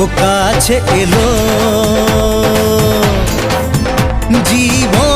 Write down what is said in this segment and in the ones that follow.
ও কাছে এলো। জীবন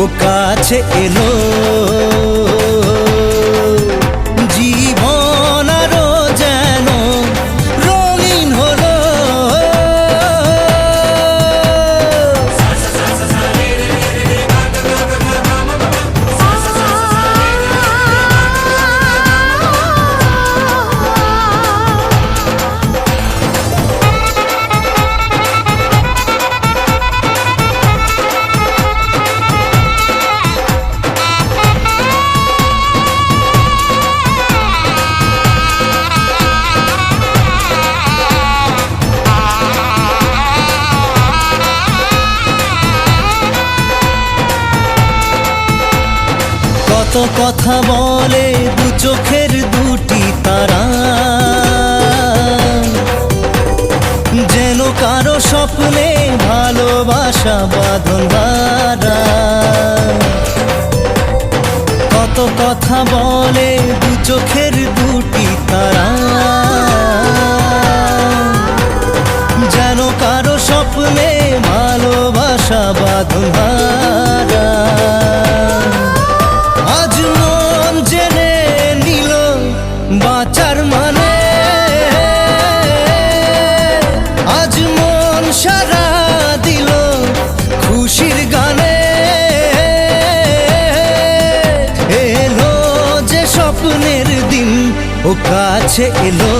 ও কাছে এলো। কত কথা বলে দু চোখের দুটি তারা। যেন কারও স্বপ্নে ভালোবাসা বাঁধন কত কথা বলে দু চোখের দুটি তারা। যেন কারও স্বপ্নে ভালোবাসা বাঁধন কাছে এলো।